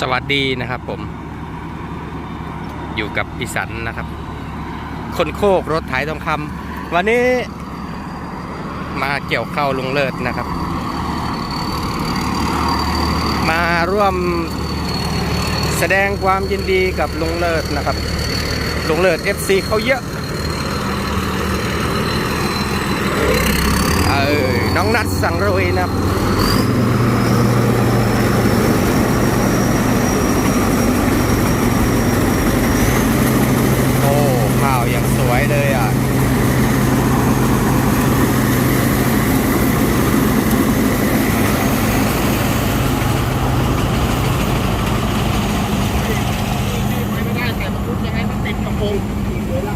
สวัสดีนะครับผม อยู่กับอีสันนะครับ คนโคกรถไถทองคำวันนี้มาเกี่ยวเข้าลุงเลิศนะครับ มาร่วมแสดงความยินดีกับลุงเลิศนะครับลุงเลิศ FC เขาเยอะเออน้องนัดสังโรยนะครับ โอ้ข้าวอย่างสวยเลยอะ ไปไม่ได้แต่รถยังไงมันติด กระโปรง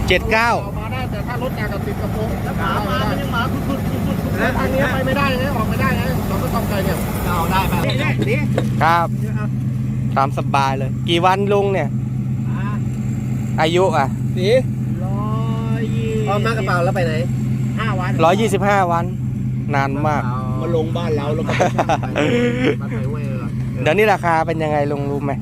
เจ็ดเก้าออกมาได้แต่ถ้ารถยางกับติดกระโปรงแล้วขามามันยังมาทุดๆแล้วทางนี้ไปไม่ได้นะออกไม่ได้นะเราก็ต้องไปเนี่ยจะเอาได้ไหมนี่ครับ ตามสบายเลย กี่วันลุงเนี่ย อายุอะสีร้อยยี่ พร้อมนั่งกระเป๋าแล้วไปไหนห้าวันร้อยยี่สิบห้าวัน นานมาก มาลงบ้านเราแล้วก็ไปบ้านไปเว้ยเดี๋ยวนี้ราคาเป็นยังไงลุงรู้ไหม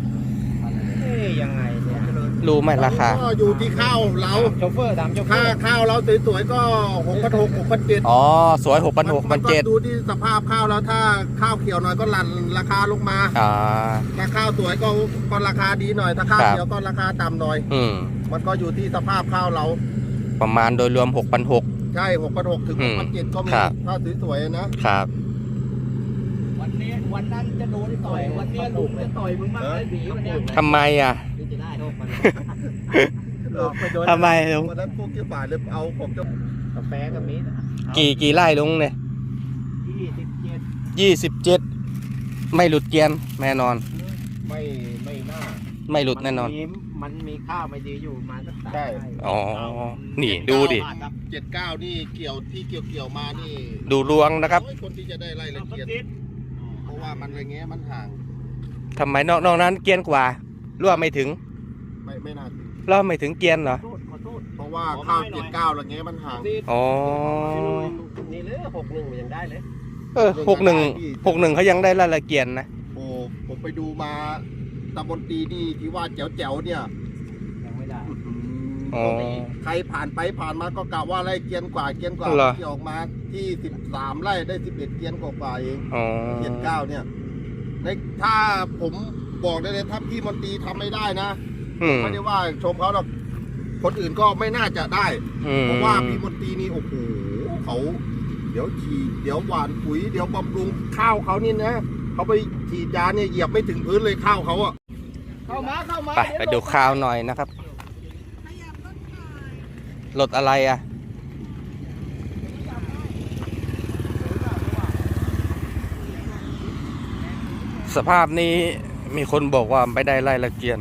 เอ้ยยังไงเนี่ยรู้ไหมราคา ก็อยู่ที่ข้าวเราโชเฟอร์ดำโชเฟอค่าร์ข้าวเราสวยๆก็หกพันหกหกพันเจ็ดอ๋อ สวยหกพันหกพันเจ็ดดูที่สภาพข้าวแล้วถ้าข้าวเขียวหน่อยก็หลั่นราคาลงมา อ่า ถ้าข้าวสวยก็ก็ราคาดีหน่อย ถ้าข้าวครับ เขียวก็ราคาต่ำหน่อย อืม มันก็อยู่ที่สภาพข้าวเรา ประมาณโดยรวมหกพันหกใช่หกพันหกถึงอืหกมพันเจ็ดก็มีครับ ถ้าสวยๆนะครับ วันนี้วันนั้นจะโดนต่อย วันนี้ลุงจะต่อยมึงมากเลยบีวันเนี้ยทำไมอะนี่จะได้โชคมันเออไปโดนทำไมลุง วันนั้นพวกเกี่ยวฝ่ายเลยเอาของเจ้ากาแฟกับมีดกี่กี่ไร่ลุงเนี่ยยี่สิบเจ็ดยี่สิบเจ็ดไม่หลุดเกณฑ์แน่นอน ไม่ไม่น่าไม่หลุดแน่นอนมัมี มันมีข้าวไม่ดีอยู่มาสักสามใช่ไร่อ๋อ นี่ดูดิ เจ็ดเก้านี่เกี่ยวที่เกี่ยวเกี่ยวๆมานี่ดูรวงนะครับโอ้ยคนที่จะได้ไล่ละเกียดเพราะว่ามันอะไรเงี้ยมันห่างทำไมนอกนอกนั้นเกรียนกว่าหรือว่าไม่ถึงไม่ไม่น่าถึงเราไม่ถึงเกรียนเหรอ ขอโทษขอโทษ เพราะว่าข้าวเจ็ดเก้าอะไรเงี้ยมันห่าง อ๋อ นี่เลยหกหนึ่งมันยังได้เลย เออหกหนึ่งหกหนึ่งเขายังได้ละละเกียนนะ โอ้ผมไปดูมา ตำบลตีนี่ที่ว่าแจ๋วแจ๋วๆเนี่ยยังไม่ได้อ๋อ ใครผ่านไปผ่านมาก็กะว่าไล่เกียนกว่าเกียนกว่าเหรอ ที่ออกมาที่สิบสามไร่ได้สิบเอ็ดเกียนกว่าๆเอง อ๋อเกียนเก้าเนี่ย ในถ้าผมบอกได้เลยถ้าพี่มนตรีทำไม่ได้นะอืมไม่ได้ว่าชมเขาหรอกคนอื่นก็ไม่น่าจะได้ อืมเพราะว่าพี่มนตรีนี่โอ้โหเขา เดี๋ยวฉีดเดี๋ยวหว่านปุ๋ย เดี๋ยวบำรุงข้าวเขานี่นะเขาไป ฉีดยาเนี่ยเหยียบไม่ถึงพื้นเลยข้าวเขาอะเข้ามาเข้ามาไปไปดูข้าวหน่อยนะครับรถอะไรอะสภาพนี้มีคนบอกว่าไม่ได้ไล่ละเกียน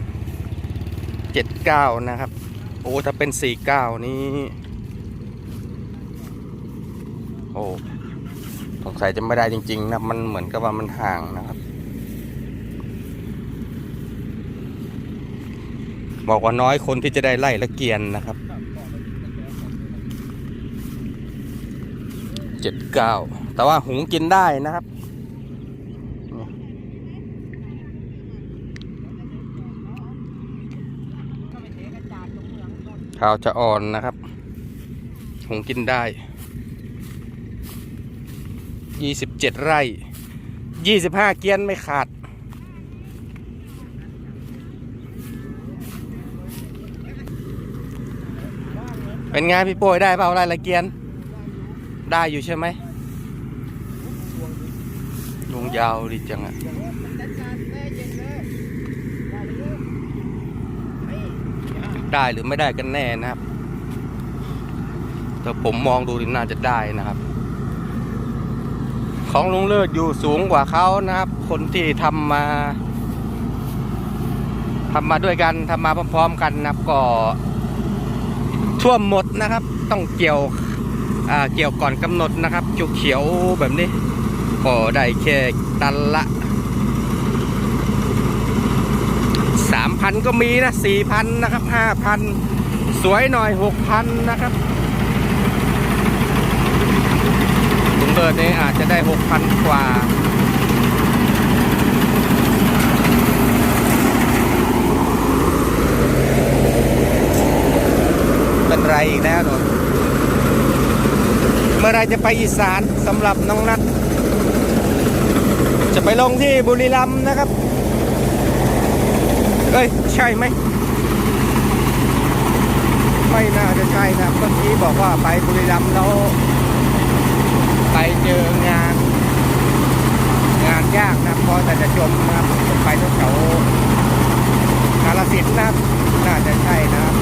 เจ็ดเก้านะครับ โอ้ถ้าเป็นสี่เก้านี้โอ้สงสัยจะไม่ได้จริง ๆ นะ มันเหมือนกับว่ามันห่างนะครับ บอกว่าน้อยคนที่จะได้ไล่ละเกียนนะครับเจ็ดเก้าแต่ว่าหุงกินได้นะครับข้าวจะอ่อนนะครับ หุงกินได้ยี่สิบเจ็ดไร่ยี่สิบห้าเกียนไม่ขาด เป็นไงพี่โป้ยได้เปล่าไรละเกียน ได้อยู่ใช่ไหมลุงยาวดีจังอะได้หรือไม่ได้กันแน่นะครับ แต่ผมมองดูนี่น่าจะได้นะครับ ของลุงเลิศอยู่สูงกว่าเขานะครับ คนที่ทำมาทำมาด้วยกันทำมาพร้อมๆกันนะครับก็ ท่วมหมดนะครับ ต้องเกี่ยวเกี่ยวก่อนกำหนดนะครับจุกเขียวแบบนี้ก็ได้แค่ตันละสามพันก็มีนะสี่พันนะครับห้าพันสวยหน่อยหกพันนะครับลุงเบิร์ดนี่อาจจะได้หกพันกว่า อีกแล้วโดนเมื่อไรจะไปอีสานสำหรับน้องนัทจะไปลงที่บุรีรัมย์นะครับ เอ้ย ใช่ไหม ไม่น่าจะใช่นะเมื่อกี้บอกว่าไปบุรีรัมย์แล้ว ไปเจองาน งานยากนะเพราะแต่จะจมนะครับ ไปแถวๆกาลสินนะครับ น่าจะใช่นะครับ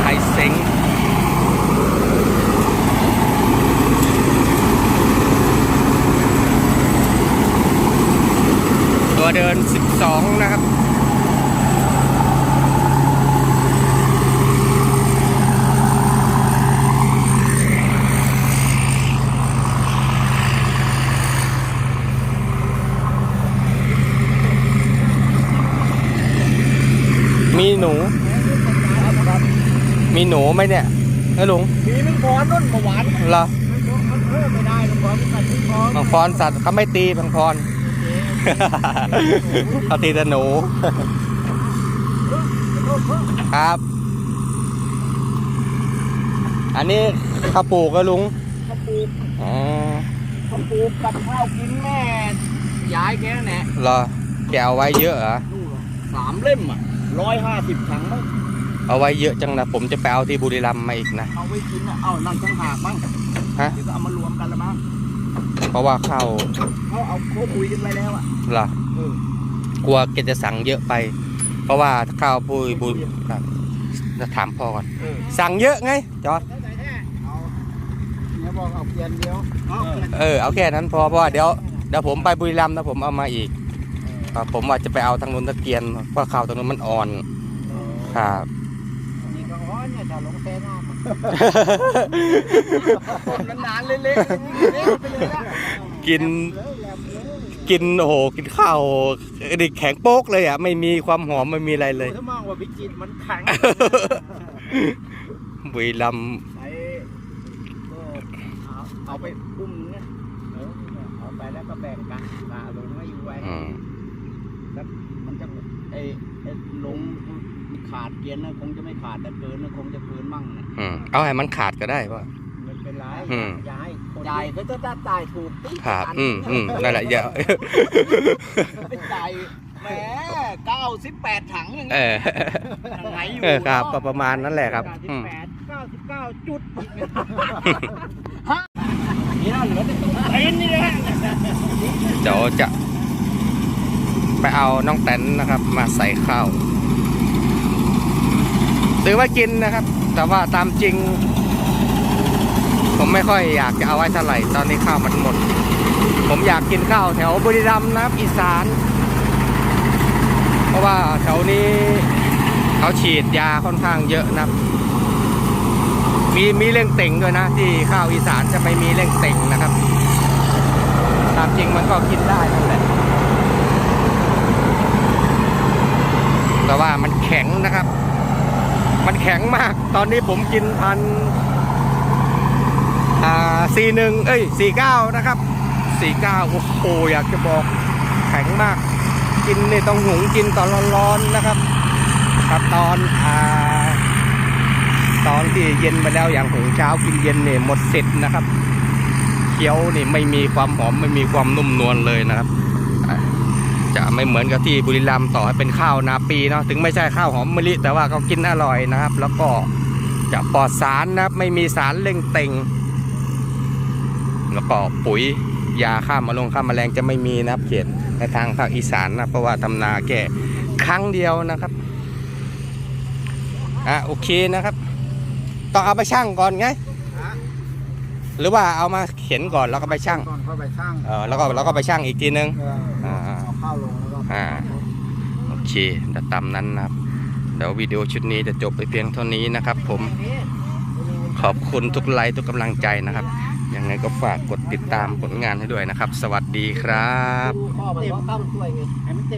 ไทยเซ็งตัว เดิน 12 นะครับมีหนู มีหนูไหมเนี่ยไอ้ลุง มีนึงพอนุ่นเมื่อวานเหรอมันเพิ่มไม่ได้นึงพอมันตัดที่พอบางพรสัตว์เขาไม่ตีบางพร เขาตีแต่หนู ครับ อันนี้ข้าวปลูกอะลุงเขาปลูกอ๋อเขาปลูกกับข้าวกินแม่ยายแกนั่นแหละเหรอแกเอาไว้เยอะเหรอนู่นน่ะสามเล่มอะร้อยห้าสิบถังมั้งเอาไว้เยอะจังนะผมจะไปเอาที่บุรีรัมย์มาอีกนะเอาไว้กินอะเอานั่นทั้งหากมั้งฮะเดี๋ยวก็เอามารวมกันละมั้ง เพราะว่าข้าวเขาเอาโคคุยกันไปแล้วอะเหรอเออกลัวแกจะสั่งเยอะไป เพราะว่าข้าวปุยบุยครับจะถามพ่อก่อน เออสั่งเยอะไงจอดเอาเนี่ยบอกเอาเพียนเดียวเอาเพียนเออเอาแค่นั้นพอเพราะว่าเดี๋ยวเดี๋ยวผมไปบุรีรัมย์นะผมเอามาอีกครับผมว่าจะไปเอาทางนู้นตะเกียนเพราะข้าวทางนู้นมันอ่อนครับนี่ก็อ๋อเนี่ยจะลงเต้น้ำ มันนานๆเละๆเละไปเลยละกินกินโอ้โหกินข้าวดิแข็งโป๊กเลยอะ ไม่มีความหอมไม่มีอะไรเลยถ้ามองว่าพิจิตรมันแข็งบุรีรัมย์ไปก็เอาเอาไปอุ้มเนี่ยเออเอาไปแล้วก็แบ่งกันตาลงไม่อยู่ไว้อืมมันจะไอ้ไอ้ลงขาดเกียนนะคงจะไม่ขาดแต่เกินนะคงจะเกินมั่งนะอืม เอาให้มันขาดก็ได้ป่ะ ไม่เป็นไรอืม ยายยายก็จะได้ตายถูกติ๊กครับ อืมอืมนั่นแหละอย่าไม่จ่ายแหมเก้าสิบแปดถังอย่างเอเงี้ยอยังไงอยู่เออครับก็ประมาณนั้นแหละครับเก้าสิอืบมแปดเก้าสิบเก้าจุดฮะนี่น่าเหลือแต่ตรงเอ็นนี่แหละ เดี๋ยวจะไปเอาน้องแตนนะครับ มาใส่ข้าว ซื้อไว้กินนะครับ แต่ว่าตามจริง ผมไม่ค่อยอยากจะเอาไว้เท่าไหร่ ตอนนี้ข้าวมันหมด ผมอยากกินข้าวแถวบุรีรัมย์นะครับ อีสาน เพราะว่าแถวนี้เขาฉีดยาค่อนข้างเยอะนะครับ มีมีเร่งเต่งด้วยนะ ที่ข้าวอีสานจะไม่มีเร่งเต่งนะครับตามจริงมันก็กินได้นั่นแหละแต่ว่ามันแข็งนะครับ มันแข็งมาก ตอนนี้ผมกินพันอ่าสี่หนึ่งเอ้ยสี่เก้านะครับสี่เก้าโอ้โหอยากจะบอกแข็งมาก กินนี่ต้องหุงกินตอนร้อนๆนะครับถ้าตอนอ่าตอนที่เย็นไปแล้วอย่างหุงเช้ากินเย็นเนี่ยหมดสิทธิ์นะครับ เคี้ยวนี่ไม่มีความหอมไม่มีความนุ่มนวลเลยนะครับ จะไม่เหมือนกับที่บุรีรัมย์ต่อให้เป็นข้าวนาปีเนาะถึงไม่ใช่ข้าวหอมมะลิแต่ว่าก็กินอร่อยนะครับ แล้วก็จะปลอดสารนะครับไม่มีสารเล่งเต็งแล้วก็ปุ๋ยยาฆ่ามาลงฆ่าแมลงจะไม่มีนะครับเขตในทางภาคอีสานนะเพราะว่าทำนาแก่ครั้งเดียวนะครับอะโอเคนะครับ ต้องเอาไปชั่งก่อนไงหรือว่าเอามาเข็นก่อนแล้วก็ไปชั่งก่อนเข้าไปช่างเออแล้วก็แล้วก็ไปชั่งอีกทีนึงเอออ่าเอาวลงแล้วก็อ่าโอเคเดี๋ยวตามนั้นนะครับ เดี๋ยววิดีโอชุดนี้จะจบไปเพียงเท่านี้นะครับ ผมขอบคุณทุกไลค์ทุกกำลังใจนะครับยังไงก็ฝากกดติดตามผลงานให้ด้วยนะครับ สวัสดีครับ ข้อมันต้องตั้งถ้วยไงให้มันเต็ม